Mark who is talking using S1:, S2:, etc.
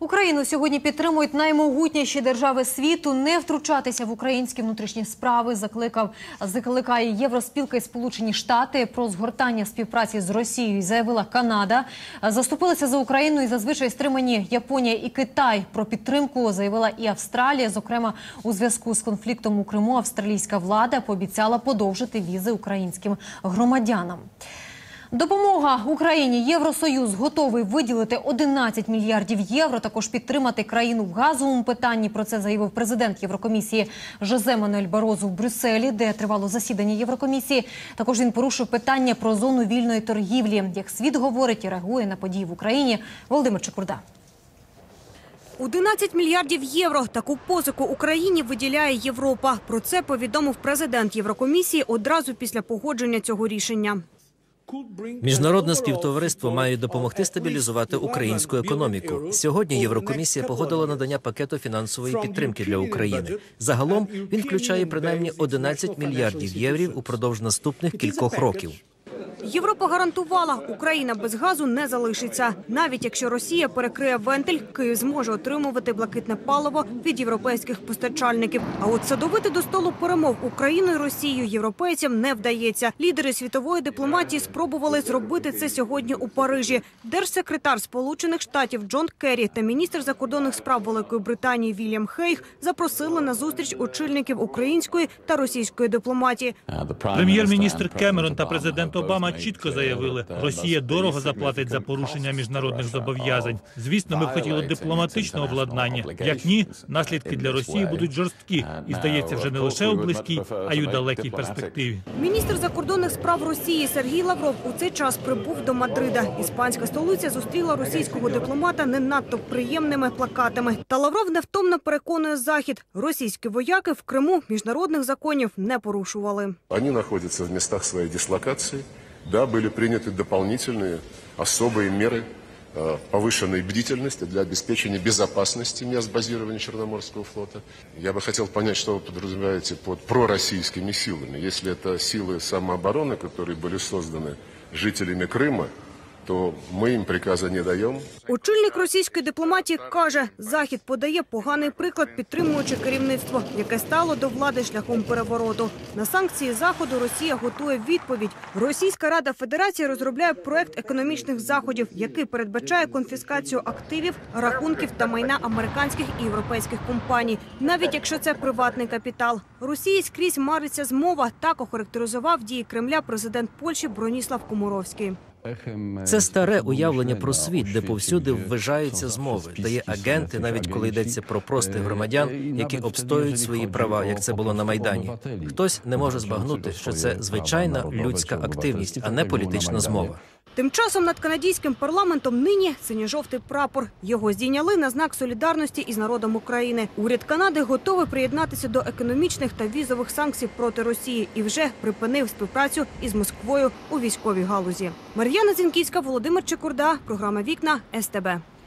S1: Україну сьогодні підтримують наймогутніші держави світу. Не втручатися в українські внутрішні справи. Закликав закликає Євроспілка і Сполучені Штати про згортання співпраці з Росією. Заявила Канада. Заступилися за Україну і зазвичай стримані Японія і Китай. Про підтримку заявила і Австралія. Зокрема, у зв'язку з конфліктом у Криму австралійська влада пообіцяла подовжити візи українським громадянам. Допомога Україні Євросоюз готовий виділити 11 мільярдів євро. Також підтримати країну в газовому питанні. Про це заявив президент Єврокомісії Жозе Мануель Барозу в Брюсселі, де тривало засідання Єврокомісії. Також він порушив питання про зону вільної торгівлі. Як світ говорить і реагує на події в Україні. Володимир Чекурда.
S2: 11 мільярдів євро таку позику Україні виділяє Європа. Про це повідомив президент Єврокомісії одразу після погодження цього рішення.
S3: Міжнародне співтовариство має допомогти стабілізувати українську економіку. Сьогодні Єврокомісія погодила надання пакету фінансової підтримки для України. Загалом він включає принаймні 11 мільярдів євро упродовж наступних кількох років.
S2: Європа гарантувала, Україна без газу не залишиться. Навіть якщо Росія перекриє вентиль, Київ зможе отримувати блакитне паливо від європейських постачальників. А от садовити до столу перемог Україною і Росією європейцям не вдається. Лідери світової дипломатії спробували зробити це сьогодні у Парижі. Держсекретар Сполучених Штатів Джон Керрі та міністр закордонних справ Великої Британії Вільям Хейг запросили на зустріч очільників української та російської дипломатії.
S4: Прем'єр-міністр Кемерон та президент Обама чітко заявили, Росія дорого заплатить за порушення міжнародних зобов'язань. Звісно, ми б хотіли дипломатичне обладнання. Як ні, наслідки для Росії будуть жорсткі і здається, вже не лише у близькій, а й у далекій перспективі.
S2: Міністр закордонних справ Росії Сергій Лавров у цей час прибув до Мадрида. Іспанська столиця зустріла російського дипломата не надто приємними плакатами. Та Лавров невтомно переконує захід. Російські вояки в Криму міжнародних законів не порушували.
S5: Они находятся в местах своей дислокации. Да, были приняты дополнительные особые меры э, повышенной бдительности для обеспечения безопасности мест базирования Черноморского флота. Я бы хотел понять, что вы подразумеваете под пророссийскими силами. Если это силы самообороны, которые были созданы жителями Крыма, то мы им приказа не даем.
S2: Очільник російської дипломатії каже, захід подає поганий приклад, підтримуючи керівництво, яке стало до влади шляхом перевороту. На санкції заходу Росія готує відповідь. Російська рада Федерації розробляє проект економічних заходів, який передбачає конфіскацію активів, рахунків та майна американських і європейських компаній, навіть якщо це приватний капітал. Росії скрізь мариться змова. Так охарактеризував дії Кремля президент Польщі Броніслав Комуровський.
S3: Це старе уявлення про світ, де повсюди ввижаються змови, де є агенти, навіть коли йдеться про простих громадян, які обстоюють свої права, як це було на майдані. Хтось не може збагнути, що це звичайна людська активність, а не політична змова.
S2: Тим часом над канадійським парламентом нині синьо-жовтий прапор. Його здійняли на знак солідарності із народом України. Уряд Канади готовий приєднатися до економічних та візових санкцій проти Росії і вже припинив співпрацю із Москвою у військовій галузі. Мар'яна Зінківська, Володимир Чекурда, програма Вікна СТБ.